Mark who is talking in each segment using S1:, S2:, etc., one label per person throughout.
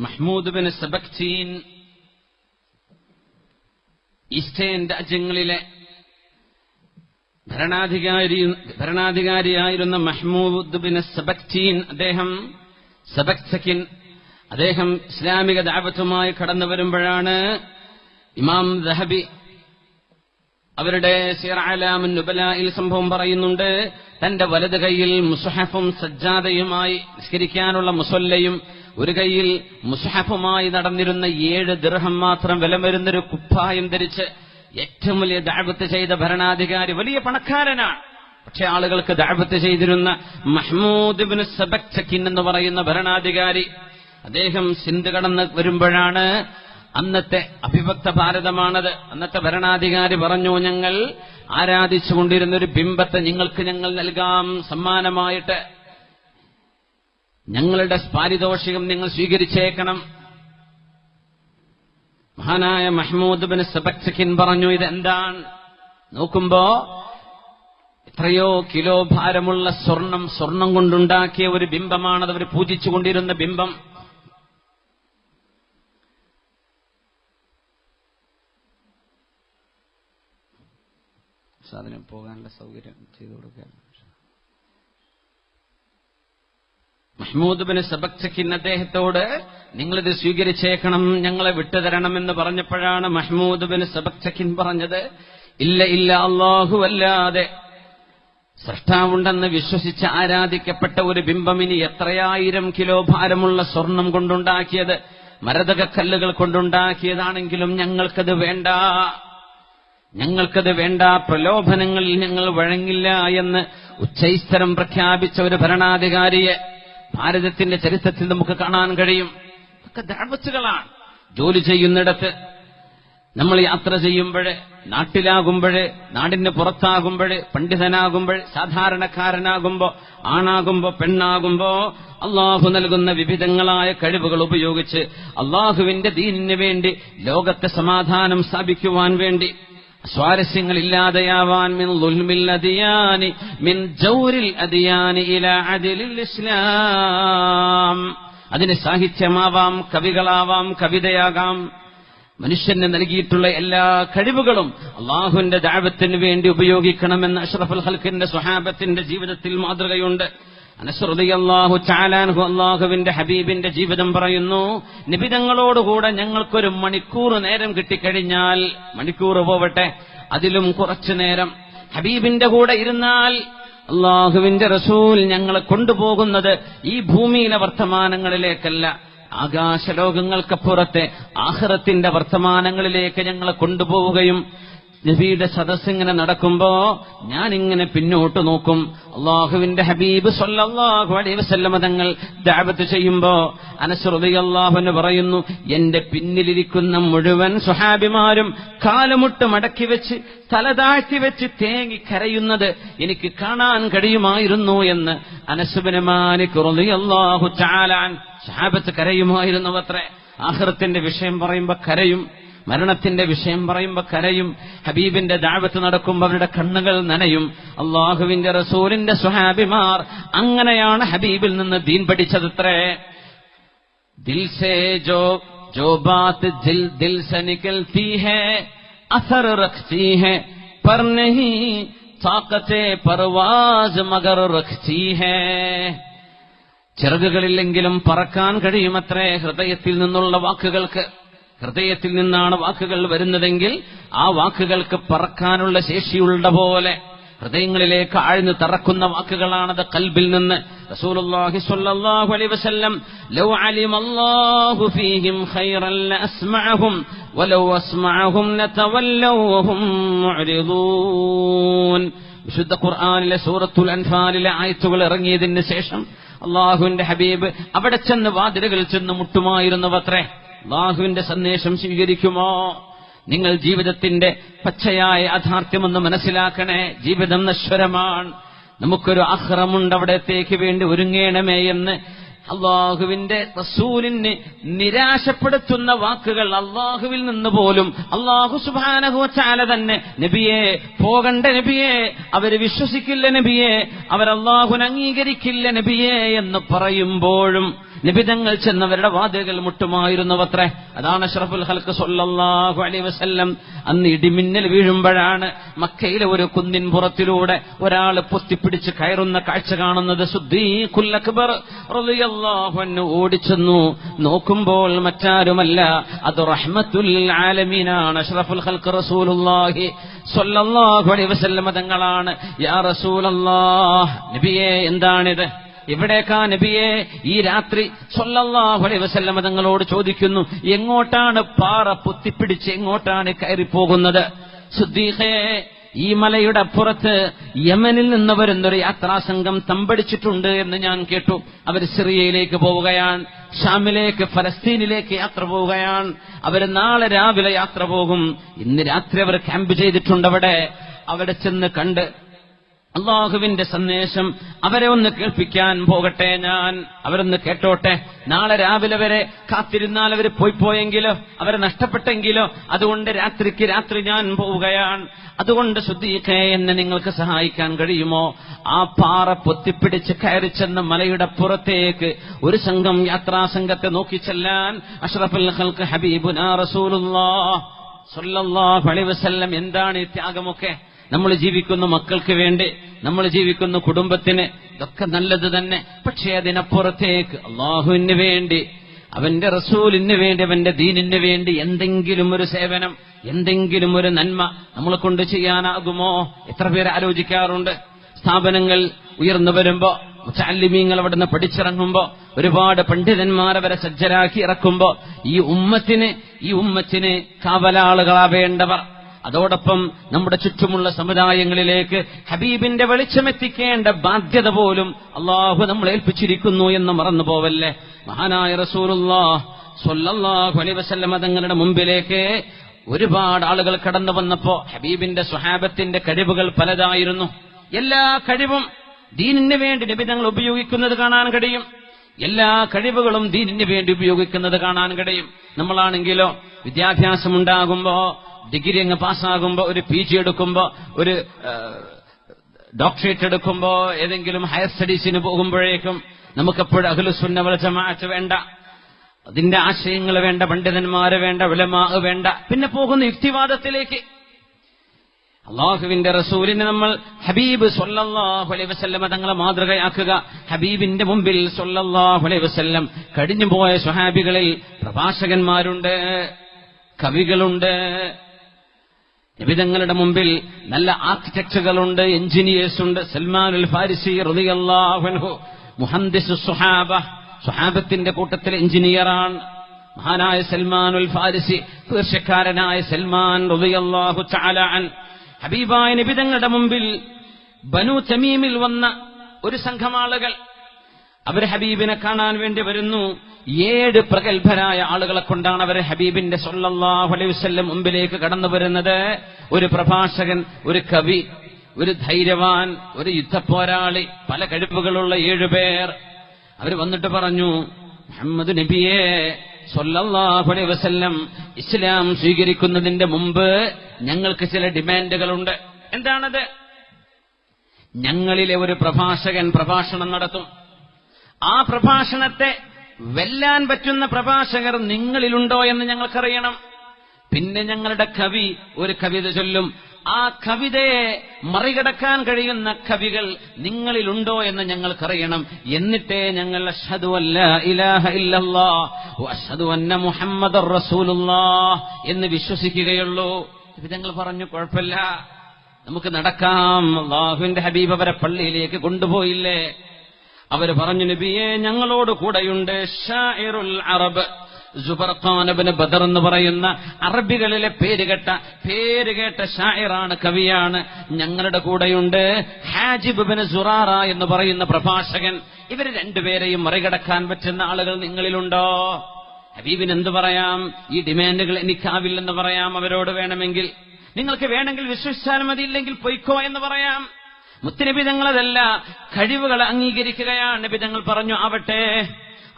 S1: Mahmood bin സബക്ചീൻ eastern രാജ്യങ്ങളിലെ ഭരണാധികാരി ഭരണാധികാരിയായിരുന്ന Mahmood bin സബക്ചീൻ അദ്ദേഹം സബക്സക്കിൻ അദ്ദേഹം ഇസ്ലാമിക ദാപത്വമായി കടന്നു വരുമ്പോഴാണ് ഇമാം ദഹബി അവരുടെ സിറാലാമുൻ നുബലായിൽ സംഭവം പറയുന്നുണ്ട്. തന്റെ വലത് കൈയിൽ മുസഹഫും സജ്ജാദയുമായി നിസ്കരിക്കാനുള്ള മുസല്ലയും ഒരു കൈയിൽ മുസ്ഹഫുമായി നടന്നിരുന്ന ഏഴ് ദൃഹം മാത്രം വില വരുന്നൊരു കുപ്പായം ധരിച്ച് ഏറ്റവും വലിയ ദാപത്ത് ചെയ്ത ഭരണാധികാരി വലിയ പണക്കാരനാണ്. പക്ഷെ ആളുകൾക്ക് ദാപത്ത് ചെയ്തിരുന്ന മഹ്മൂദ് ബിൻ സബക്ചക്കിൻ എന്ന് പറയുന്ന ഭരണാധികാരി അദ്ദേഹം സിന്ധ് കടന്ന് വരുമ്പോഴാണ് അന്നത്തെ അഭിഭക്ത ഭാരതമാണത്. അന്നത്തെ ഭരണാധികാരി പറഞ്ഞു ഞങ്ങൾ ആരാധിച്ചുകൊണ്ടിരുന്ന ഒരു ബിംബത്തെ നിങ്ങൾക്ക് ഞങ്ങൾ നൽകാം സമ്മാനമായിട്ട്. ഞങ്ങളുടെ പാരിതോഷികം നിങ്ങൾ സ്വീകരിച്ചേക്കണം. മഹാനായ മഹ്മൂദ് ബിൻ സബക്സഖിൻ പറഞ്ഞു ഇതെന്താണ്? നോക്കുമ്പോ എത്രയോ കിലോ ഭാരമുള്ള സ്വർണം സ്വർണം കൊണ്ടുണ്ടാക്കിയ ഒരു ബിംബമാണത്. അവർ പൂജിച്ചുകൊണ്ടിരുന്ന ബിംബം. സാധനം പോകാനുള്ള സൗകര്യം ചെയ്തു കൊടുക്കാൻ മഹ്മൂദ് ബിൻ സബക്ചക്കിൻ അദ്ദേഹത്തോട് നിങ്ങളിത് സ്വീകരിച്ചേക്കണം ഞങ്ങളെ വിട്ടുതരണമെന്ന് പറഞ്ഞപ്പോഴാണ് മഹ്മൂദ് ബിൻ സബക്ചക്കിൻ പറഞ്ഞത്. ഇല്ല ഇല്ല അള്ളാഹു അല്ലാതെ. സൃഷ്ടാവുണ്ടെന്ന് വിശ്വസിച്ച് ആരാധിക്കപ്പെട്ട ഒരു ബിംബം ഇനി എത്രയായിരം കിലോ ഭാരമുള്ള സ്വർണം കൊണ്ടുണ്ടാക്കിയത് മരതകക്കല്ലുകൾ കൊണ്ടുണ്ടാക്കിയതാണെങ്കിലും ഞങ്ങൾക്കത് വേണ്ട. ഞങ്ങൾക്കത് വേണ്ട പ്രലോഭനങ്ങളിൽ ഞങ്ങൾ വഴങ്ങില്ല എന്ന് ഉച്ചൈസ്തരം പ്രഖ്യാപിച്ച ഒരു ഭരണാധികാരിയെ ഭാരതത്തിന്റെ ചരിത്രത്തിൽ നമുക്ക് കാണാൻ കഴിയും. ഒക്കെ ദാവത്തുകളാണ് ജോലി ചെയ്യുന്നിടത്ത് നമ്മൾ യാത്ര ചെയ്യുമ്പോൾ നാട്ടിലാകുമ്പോൾ നാടിന് പുറത്താകുമ്പോൾ പണ്ഡിതനാകുമ്പോൾ സാധാരണക്കാരനാകുമ്പോ ആണാകുമ്പോ പെണ്ണാകുമ്പോ അള്ളാഹു നൽകുന്ന വിവിധങ്ങളായ കഴിവുകൾ ഉപയോഗിച്ച് അള്ളാഹുവിന്റെ ദീനിന് വേണ്ടി ലോകത്തെ സമാധാനം സ്ഥാപിക്കുവാൻ വേണ്ടി സ്വാരസ്യങ്ങളില്ലാതെയാവാൻ മിൻ ദുൽമിൽ അദിയാനി മിൻ ജൗരിൽ അദിയാനി ഇല അദിലിൽ ഇസ്ലാം. അതിന് സാഹിത്യമാവാം കവികളാവാം കവിതയാകാം. മനുഷ്യന് നൽകിയിട്ടുള്ള എല്ലാ കഴിവുകളും അള്ളാഹുവിന്റെ ദാവത്തിന് വേണ്ടി ഉപയോഗിക്കണമെന്ന് അഷ്റഫുൽ ഹൽക്കിന്റെ സ്വഹാബത്തിന്റെ ജീവിതത്തിൽ മാതൃകയുണ്ട്. അനശ്രുതി അള്ളാഹു ചാലാൻഹു അള്ളാഹുവിന്റെ ഹബീബിന്റെ ജീവിതം പറയുന്നു നിബിതങ്ങളോടുകൂടെ ഞങ്ങൾക്കൊരു മണിക്കൂർ നേരം കിട്ടിക്കഴിഞ്ഞാൽ മണിക്കൂർ പോവട്ടെ അതിലും കുറച്ചു നേരം ഹബീബിന്റെ കൂടെ ഇരുന്നാൽ അള്ളാഹുവിന്റെ റസൂൽ ഞങ്ങളെ കൊണ്ടുപോകുന്നത് ഈ ഭൂമിയിലെ വർത്തമാനങ്ങളിലേക്കല്ല ആകാശലോകങ്ങൾക്കപ്പുറത്തെ ആഹ്റത്തിന്റെ വർത്തമാനങ്ങളിലേക്ക് ഞങ്ങളെ കൊണ്ടുപോവുകയും നബിയുടെ സദസ്സിങ്ങനെ നടക്കുമ്പോ ഞാനിങ്ങനെ പിന്നോട്ട് നോക്കും. അള്ളാഹുവിന്റെ ഹബീബ് സല്ലല്ലാഹു അലൈഹി വസല്ലമ തങ്ങൾ ചെയ്യുമ്പോ അനശ്രുതി അള്ളാഹുവിന് പറയുന്നു എന്റെ പിന്നിലിരിക്കുന്ന മുഴുവൻ സുഹാബിമാരും കാലുമുട്ട് മടക്കി വെച്ച് തല താഴ്ത്തി വെച്ച് തേങ്ങി കരയുന്നത് എനിക്ക് കാണാൻ കഴിയുമായിരുന്നു എന്ന് അനസുബിന് മാലിക് റളിയല്ലാഹു ചാലാൻ സഹാബത്ത് കരയുമായിരുന്നു അത്രേ. ആഹൃത്തിന്റെ വിഷയം പറയുമ്പോ കരയും. മരണത്തിന്റെ വിഷയം പറയുമ്പോൾ കരയും. ഹബീബിന്റെ ദാവത്ത് നടക്കുമ്പോൾ അവരുടെ കണ്ണുകൾ നനയും. അള്ളാഹുവിന്റെ റസൂലിന്റെ സുഹാബിമാർ അങ്ങനെയാണ് ഹബീബിൽ നിന്ന് ദീൻ പഠിച്ചതത്രേ. ദിൽസേ ജോ ജോ ബാത്ത് ദിൽ ദിൽ ചിറകുകളില്ലെങ്കിലും പറക്കാൻ കഴിയുമത്രേ ഹൃദയത്തിൽ നിന്നുള്ള വാക്കുകൾക്ക്. ഹൃദയത്തിൽ നിന്നാണ് വാക്കുകൾ വരുന്നതെങ്കിൽ ആ വാക്കുകൾക്ക് പറക്കാനുള്ള ശേഷിയുള്ള പോലെ ഹൃദയങ്ങളിലേക്ക് ആഴ്ന്നു തറക്കുന്ന വാക്കുകളാണത് കൽബിൽ നിന്ന്. റസൂലുള്ളാഹി സ്വല്ലല്ലാഹു അലൈഹി വസല്ലം ലൗ അലിമ അല്ലാഹു ഫീഹിം ഖൈറൻ ലഅസ്മഅഹും വലൗ അസ്മഅഹും വിശുദ്ധ ഖുർആനിലെ സൂറത്തുൽ അൻഫാലിലെ ആയത്തുകൾ ഇറങ്ങിയതിന് ശേഷം അള്ളാഹുവിന്റെ ഹബീബ് അവിടെ ചെന്ന് വാതിലുകൾ ചെന്ന് മുട്ടുമായിരുന്നവത്രേ. അള്ളാഹുവിന്റെ സന്ദേശം സ്വീകരിക്കുമോ? നിങ്ങൾ ജീവിതത്തിന്റെ പച്ചയായ യാഥാർത്ഥ്യമെന്ന് മനസ്സിലാക്കണേ. ജീവിതം നശ്വരമാണ്. നമുക്കൊരു അഹ്റമുണ്ട് അവിടത്തേക്ക് വേണ്ടി ഒരുങ്ങേണമേ എന്ന് അള്ളാഹുവിന്റെ റസൂലിന് നിരാശപ്പെടുത്തുന്ന വാക്കുകൾ അള്ളാഹുവിൽ നിന്ന് പോലും അള്ളാഹു സുബാനഹുവച്ചാല തന്നെ നബിയെ പോകണ്ട നബിയെ അവർ വിശ്വസിക്കില്ല നബിയെ അള്ളാഹുൻ അംഗീകരിക്കില്ല നബിയെ എന്ന് പറയുമ്പോഴും നിബിതങ്ങൾ ചെന്നവരുടെ വാതിലുകൾ മുട്ടുമായിരുന്നുവത്രേ. അതാണ് അഷ്റഫുൽ ഹൽക്ക് സൊല്ലാഹു അലൈഹി വസല്ലം അന്ന് ഇടിമിന്നൽ വീഴുമ്പോഴാണ് മക്കയിലെ ഒരു കുന്നിൻ പുറത്തിലൂടെ ഒരാൾ പൊത്തിപ്പിടിച്ച് കയറുന്ന കാഴ്ച കാണുന്നത്. സുദ്ദീഖുൽ അക്ബർ റളിയല്ലാഹു അൻഹു ഓടിച്ചെന്നു. നോക്കുമ്പോൾ മറ്റാരുമല്ല. അത് റഹ്മത്തുൽ ആലമീനാണ്. അഷ്റഫുൽ ഹൽക്ക് റസൂലുള്ളാഹി സ്വല്ലല്ലാഹു അലൈഹി വസല്ലം തങ്ങളാണ്. യാ റസൂലല്ലാഹ് നബിയേ എന്താണിത്? എവിടേക്കാ നബിയെ? ഈ രാത്രി സ്വല്ലല്ലാഹു അലൈഹി വസല്ലമ തങ്ങളോട് ചോദിക്കുന്നു. എങ്ങോട്ടാണ് പാറ പൊത്തിപ്പിടിച്ച് എങ്ങോട്ടാണ് കയറിപ്പോകുന്നത്? സുദ്ദീഖേ ഈ മലയുടെ അപ്പുറത്ത് യമനിൽ നിന്ന് വരുന്നൊരു യാത്രാസംഘം തമ്പടിച്ചിട്ടുണ്ട് എന്ന് ഞാൻ കേട്ടു. അവർ സിറിയയിലേക്ക് പോവുകയാണ്. ഷാമിലേക്ക് ഫലസ്തീനിലേക്ക് യാത്ര പോവുകയാണ്. അവർ നാളെ രാവിലെ യാത്ര പോകും. ഇന്ന് രാത്രി അവർ ക്യാമ്പ് ചെയ്തിട്ടുണ്ട് അവിടെ. അവിടെ ചെന്ന് കണ്ട് അള്ളാഹുവിന്റെ സന്ദേശം അവരെ ഒന്ന് കേൾപ്പിക്കാൻ പോകട്ടെ ഞാൻ. അവരൊന്ന് കേട്ടോട്ടെ. നാളെ രാവിലെ വരെ കാത്തിരുന്നാൽ അവർ പോയി പോയെങ്കിലോ അവരെ നഷ്ടപ്പെട്ടെങ്കിലോ അതുകൊണ്ട് രാത്രിക്ക് രാത്രി ഞാൻ പോവുകയാണ്. അതുകൊണ്ട് ശുദ്ധീഖേ എന്നെ നിങ്ങൾക്ക് സഹായിക്കാൻ കഴിയുമോ? ആ പാറ പൊത്തിപ്പിടിച്ച് കയറി ചെന്ന മലയുടെ പുറത്തേക്ക് ഒരു സംഘം യാത്രാ സംഘത്തെ നോക്കി ചെല്ലാൻ അഷ്റഫുൽ ഹബീബുനാ റസൂലുള്ള അലൈഹി വസല്ലം. എന്താണ് ഈ ത്യാഗമൊക്കെ? നമ്മൾ ജീവിക്കുന്ന മക്കൾക്ക് വേണ്ടി നമ്മൾ ജീവിക്കുന്ന കുടുംബത്തിന് ഇതൊക്കെ നല്ലത് തന്നെ. പക്ഷേ അതിനപ്പുറത്തേക്ക് അള്ളാഹുവിന് വേണ്ടി അവന്റെ റസൂലിന് വേണ്ടി അവന്റെ ദീനിന് വേണ്ടി എന്തെങ്കിലും ഒരു സേവനം എന്തെങ്കിലും ഒരു നന്മ നമ്മളെ കൊണ്ട് ചെയ്യാനാകുമോ? എത്ര പേര് ആലോചിക്കാറുണ്ട്? സ്ഥാപനങ്ങൾ ഉയർന്നു വരുമ്പോ മുച്ചാലിമീങ്ങൾ അവിടുന്ന് പഠിച്ചിറങ്ങുമ്പോ ഒരുപാട് പണ്ഡിതന്മാരെ വരെ സജ്ജരാക്കി ഇറക്കുമ്പോ ഈ ഉമ്മത്തിന് ഈ ഉമ്മത്തിന് കാവലാളുകളാവേണ്ടവർ. അതോടൊപ്പം നമ്മുടെ ചുറ്റുമുള്ള സമുദായങ്ങളിലേക്ക് ഹബീബിന്റെ വെളിച്ചമെത്തിക്കേണ്ട ബാധ്യത പോലും അള്ളാഹു നമ്മൾ ഏൽപ്പിച്ചിരിക്കുന്നു എന്ന് മറന്നു പോവല്ലേ മഹാനായ അലൈഹി വസല്ലമ തങ്ങളുടെ മുമ്പിലേക്ക് ഒരുപാട് ആളുകൾ കടന്നു വന്നപ്പോ ഹബീബിന്റെ സ്വഹാബത്തിന്റെ കഴിവുകൾ പലതായിരുന്നു. എല്ലാ കഴിവും ദീനിന് വേണ്ടി നിബിധങ്ങൾ ഉപയോഗിക്കുന്നത് കാണാൻ കഴിയും. എല്ലാ കഴിവുകളും ദീനിന് വേണ്ടി ഉപയോഗിക്കുന്നത് കാണാൻ കഴിയും. നമ്മളാണെങ്കിലോ വിദ്യാഭ്യാസം ഉണ്ടാകുമ്പോ ഡിഗ്രി അങ്ങ് പാസ്സാകുമ്പോ ഒരു പി ജി എടുക്കുമ്പോ ഒരു ഡോക്ടറേറ്റ് എടുക്കുമ്പോ ഏതെങ്കിലും ഹയർ സ്റ്റഡീസിന് പോകുമ്പോഴേക്കും നമുക്കെപ്പോഴും അഖിലുസുന്ന ജമാഅത്ത് വേണ്ട. അതിന്റെ ആശയങ്ങൾ വേണ്ട പണ്ഡിതന്മാര് വേണ്ട വിലമാ വേണ്ട. പിന്നെ പോകുന്ന യുക്തിവാദത്തിലേക്ക്. അള്ളാഹുവിന്റെ റസൂലിനെ നമ്മൾ ഹബീബ് സൊല്ലാഹു അലൈഹി വസ്ല്ലം തങ്ങളെ മാതൃകയാക്കുക. ഹബീബിന്റെ മുമ്പിൽ സൊല്ലാഹു അലൈഹി വസല്ലം കഴിഞ്ഞുപോയ സ്വഹാബികളിൽ പ്രഭാഷകന്മാരുണ്ട് കവികളുണ്ട് നിബിതങ്ങളുടെ മുമ്പിൽ നല്ല ആർക്കിടെക്റ്റുകളുണ്ട് എഞ്ചിനീയേഴ്സ് ഉണ്ട് സൽമാൻ അൽ ഫാരിസി റളിയല്ലാഹു മുഹന്ദിസ് സുഹാബ സുഹാബത്തിന്റെ കൂട്ടത്തിൽ എഞ്ചിനീയറാണ് മഹാനായ സൽമാൻ ഉൽ ഫാരിസി പേർഷ്യക്കാരനായ സൽമാൻ റളിയല്ലാഹു ചാലാൻ ഹബീബായ നിബിതങ്ങളുടെ മുമ്പിൽ ബനു തമീമിൽ വന്ന ഒരു സംഘമാളുകൾ. അവർ ഹബീബിനെ കാണാൻ വേണ്ടി വരുന്നു. ഏഴ് പ്രഗത്ഭരായ ആളുകളെ കൊണ്ടാണ് അവർ ഹബീബിന്റെ സൊല്ലാഹു അലൈഹി വസല്ലം മുമ്പിലേക്ക് കടന്നു വരുന്നത്. ഒരു പ്രഭാഷകൻ ഒരു കവി ഒരു ധൈര്യവാൻ ഒരു യുദ്ധപ്പോരാളി പല കഴിവുകളുള്ള ഏഴുപേർ അവർ വന്നിട്ട് പറഞ്ഞു മുഹമ്മദ് നബിയെ സൊല്ലാഹു അലൈഹി വസല്ലം ഇസ്ലാം സ്വീകരിക്കുന്നതിന്റെ മുമ്പ് ഞങ്ങൾക്ക് ചില ഡിമാൻഡുകളുണ്ട്. എന്താണത്? ഞങ്ങളിലെ ഒരു പ്രഭാഷകൻ പ്രഭാഷണം നടത്തും. ആ പ്രഭാഷണത്തെ വെല്ലാൻ പറ്റുന്ന പ്രഭാഷകർ നിങ്ങളിലുണ്ടോ എന്ന് ഞങ്ങൾക്കറിയണം. പിന്നെ ഞങ്ങളുടെ കവി ഒരു കവിത ചൊല്ലും. ആ കവിതയെ മറികടക്കാൻ കഴിയുന്ന കവികൾ നിങ്ങളിലുണ്ടോ എന്ന് ഞങ്ങൾക്കറിയണം. എന്നിട്ടേ ഞങ്ങൾ അന്ന മുഹമ്മദ് എന്ന് വിശ്വസിക്കുകയുള്ളൂ. ഇത് ഞങ്ങൾ പറഞ്ഞു കുഴപ്പമില്ല. നമുക്ക് നടക്കാം. അള്ളാഹുവിന്റെ ഹബീബ് അവരെ പള്ളിയിലേക്ക് കൊണ്ടുപോയില്ലേ? അവർ പറഞ്ഞു നബിയെ ഞങ്ങളോട് കൂടെയുണ്ട് ഷാഇറുൽ അറബ്. ജുബർഖാനബിന് ബദർ എന്ന് പറയുന്ന അറബികളിലെ പേരുകെട്ട പേരുകേട്ട ഷായറാണ് കവിയാണ്. ഞങ്ങളുടെ കൂടെയുണ്ട് ഹാജിബിന് സുറാറ എന്ന് പറയുന്ന പ്രഭാഷകൻ. ഇവർ രണ്ടുപേരെയും മറികടക്കാൻ പറ്റുന്ന ആളുകൾ നിങ്ങളിലുണ്ടോ? ഹബീബിന് എന്ത് പറയാം? ഈ ഡിമാൻഡുകൾ എനിക്കാവില്ലെന്ന് പറയാം അവരോട് വേണമെങ്കിൽ. നിങ്ങൾക്ക് വേണമെങ്കിൽ വിശ്വസിച്ചാൽ മതി ഇല്ലെങ്കിൽ പൊയ്ക്കോ എന്ന് പറയാം. മുത്തുനബി തങ്ങളതല്ല കഴിവുകൾ അംഗീകരിക്കുകയാണ്. നബി തങ്ങൾ പറഞ്ഞു ആവട്ടെ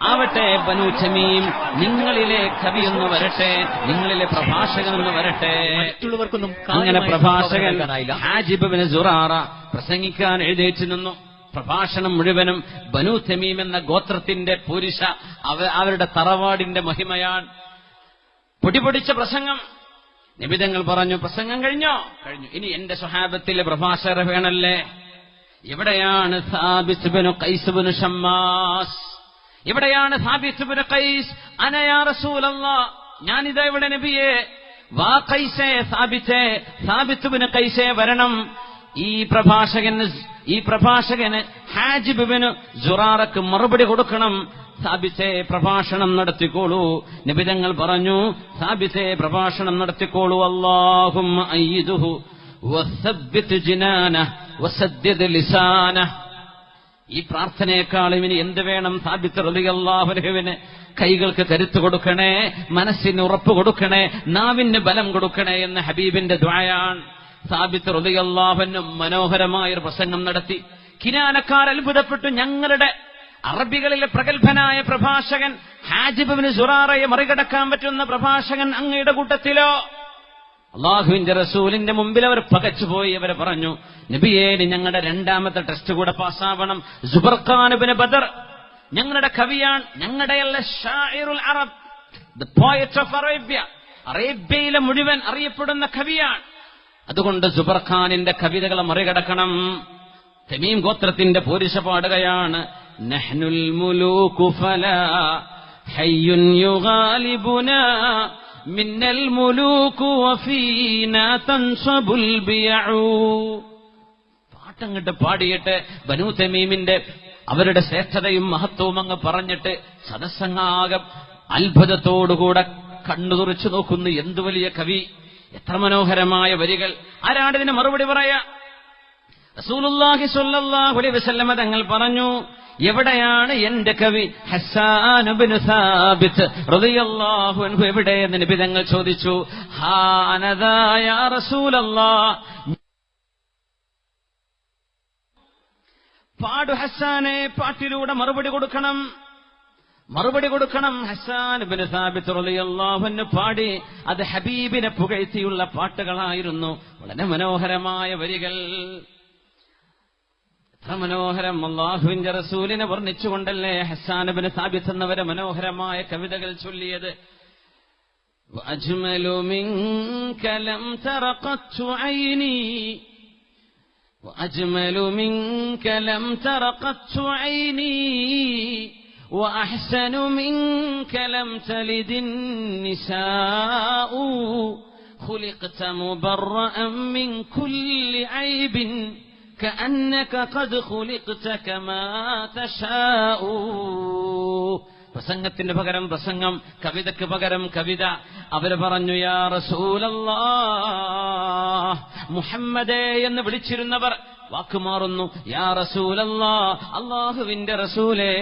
S1: ആവട്ടെ ബനു ചമീം നിങ്ങളിലെ കവിയൊന്ന് വരട്ടെ നിങ്ങളിലെ പ്രഭാഷകനൊന്ന് വരട്ടെ.
S2: മറ്റുള്ളവർക്കൊന്നും
S1: അങ്ങനെ പ്രഭാഷകൻ. ഹാജിബിന് സുറാറ പ്രസംഗിക്കാൻ എഴുന്നേറ്റ് നിന്നു. പ്രഭാഷണം മുഴുവനും ബനു തെമീം എന്ന ഗോത്രത്തിന്റെ പുരുഷ അവരുടെ തറവാടിന്റെ മഹിമയാണ്. പൊടിപൊടിച്ച പ്രസംഗം. നിബിതങ്ങൾ പറഞ്ഞു പ്രസംഗം കഴിഞ്ഞോ? കഴിഞ്ഞു. ഇനി എന്റെ സ്വഹാബത്തിലെ പ്രഭാഷകർ വേണല്ലേ? എവിടെയാണ് സാബിസുബിനു കൈസുബിനു ഷമ്മാസ്? എവിടെയാണ് സാബിസുബിനു കൈസ് അനയാ റസൂലല്ല ഞാനിതാ ഇവിടെ നബിയെ. വാ കൈസേ സാബിച്ചേ സാബിത്ത് കൈസേ വരണം. ഈ പ്രഭാഷകന് ഈ പ്രഭാഷകന് ഹാജിബിന് ജുറാറക്ക് മറുപടി കൊടുക്കണം. സാബിത്തെ പ്രഭാഷണം നടത്തിക്കോളൂ. നിബിതങ്ങൾ പറഞ്ഞു സാബിസേ പ്രഭാഷണം നടത്തിക്കോളൂ. അള്ളാഹും ഈ പ്രാർത്ഥനയെക്കാളും ഇനി എന്ത് വേണം? സാബിത്ത് റളിയല്ലാഹുവിന് കൈകൾക്ക് കരുത്ത് കൊടുക്കണേ മനസ്സിന് ഉറപ്പ് കൊടുക്കണേ നാവിന് ബലം കൊടുക്കണേ എന്ന് ഹബീബിന്റെ ദ്വായാണ് സാബിത്ത് റളിയല്ലാഹുവിന് മനോഹരമായ ഒരു പ്രസംഗം നടത്തി. കിനാനക്കാർ അത്ഭുതപ്പെട്ടു. ഞങ്ങളുടെ അറബികളിലെ പ്രഗത്ഭനായ പ്രഭാഷകൻ ഹാജിബിന് സുറാറയെ മറികടക്കാൻ പറ്റുന്ന പ്രഭാഷകൻ അങ്ങയുടെ കൂട്ടത്തിലോ? അള്ളാഹുവിന്റെ റസൂലിന്റെ മുമ്പിൽ അവർ പകച്ചുപോയി. അവരെ പറഞ്ഞു നബിയേന് ഞങ്ങളുടെ രണ്ടാമത്തെ ടെസ്റ്റ് കൂടെ പാസ്സാവണം. ജുബർഖാനുബിന് ബദർ ഞങ്ങളുടെ കവിയാണ് ഞങ്ങളുടെയല്ല ഷാഇറുൽ അറബ് ദ പോയറ്റ് ഓഫ് അറേബ്യ അറേബ്യയിലെ മുഴുവൻ അറിയപ്പെടുന്ന കവിയാണ്. അതുകൊണ്ട് ജുബർഖാനിന്റെ കവിതകളെ മറികടക്കണം. തെമീം ഗോത്രത്തിന്റെ പോരിശ പാടുകയാണ് നഹ്നുൽ الملوك فلا حي يغالبنا. منا الملوك وفينا تنصب البيع. പാട്ടങ്ങട്ട് പാടിയിട്ട് ബനു തമീമിന്റെ അവരുടെ ശ്രേഷ്ഠതയും മഹത്വവും അങ്ങ് പറഞ്ഞിട്ട് സദസ്സങ്ങാകം അത്ഭുതത്തോടുകൂടെ കണ്ണു തുറച്ചു നോക്കുന്നു. എന്തു വലിയ കവി എത്ര മനോഹരമായ വരികൾ. ആരാണ് ഇതിന് മറുപടി പറയാ? റസൂലുള്ളാഹി സ്വല്ലല്ലാഹു അലൈഹി വസല്ലമ തങ്ങൾ പറഞ്ഞു എവിടെയാണ് എന്റെ കവി ഹസ്സാൻ ഇബ്നു സാബിത്ത് റളിയല്ലാഹു അൻഹു എവിടെ എന്ന് നബി തങ്ങൾ ചോദിച്ചു? ഹാനദാ യാ റസൂലല്ലാഹ് പാടു ഹസാനെ പാട്ടിലൂടെ മറുപടി കൊടുക്കണം. മറുപടി കൊടുക്കണം. ഹസാൻ ബിൻ സാബിത്ത് റളിയല്ലാഹു അൻഹു പാടി അത് ഹബീബിനെ പുകഴ്ത്തിയുള്ള പാട്ടുകളായിരുന്നു. വളരെ മനോഹരമായ വരികൾ. എത്ര മനോഹരം അള്ളാഹുവിന്റെ റസൂലിനെ വർണ്ണിച്ചുകൊണ്ടല്ലേ ഹസാൻ ബിൻ സാബിത്ത് എന്നവരെ മനോഹരമായ കവിതകൾ ചൊല്ലിയത് وأجمل منك لم تر قط عيني وأجمل منك لم تر قط عيني وأحسن منك لم تلد النساء خلقت مبرأ من كل عيب كأنك قد خلقت كما تشاء പ്രസംഗത്തിന് പകരം പ്രസംഗം കവിതയ്ക്ക് പകരം കവിത അവര് പറഞ്ഞു യാ റസൂലല്ലാ മുഹമ്മദേ എന്ന് വിളിച്ചിരുന്നവർ വാക്കുമാറുന്നു യാ റസൂലല്ലാ അള്ളാഹുവിന്റെ റസൂലേ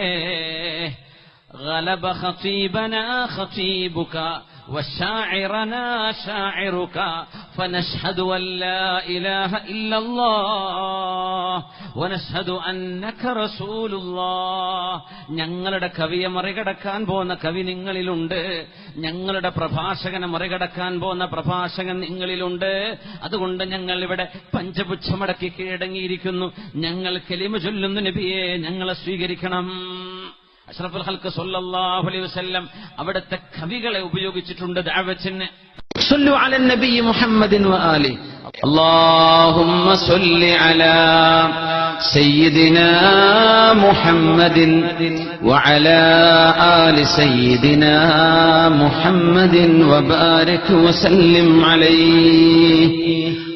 S1: غلب خطيبنا خطيبك وشاعرنا شاعرك فنشهد أن لا إله إلا الله ونشهد أنك رسول الله ഞങ്ങളുടെ കവിയെ മറികടക്കാൻ പോകുന്ന കവി നിങ്ങളിലുണ്ട് ഞങ്ങളുടെ പ്രഭാഷകനെ മറികടക്കാൻ പോകുന്ന പ്രഭാഷകൻ നിങ്ങളിലുണ്ട് അതുകൊണ്ട് ഞങ്ങൾ ഇവിടെ പഞ്ചപുച്ഛമടക്കി കീഴടങ്ങിയിരിക്കുന്നു ഞങ്ങൾ കെലിമ ചൊല്ലുന്നു നബിയെ ഞങ്ങളെ സ്വീകരിക്കണം അഷ്റഫുൽ ഹൽക്ക് സല്ലല്ലാഹു അലൈഹി വസല്ലം അവിടുത്തെ കവികളെ ഉപയോഗിച്ചിട്ടുണ്ട് ദഅവത്തിന് صلوا على النبي محمد وآله اللهم صل على سيدنا محمد وعلى آل سيدنا محمد وبارك وسلم عليه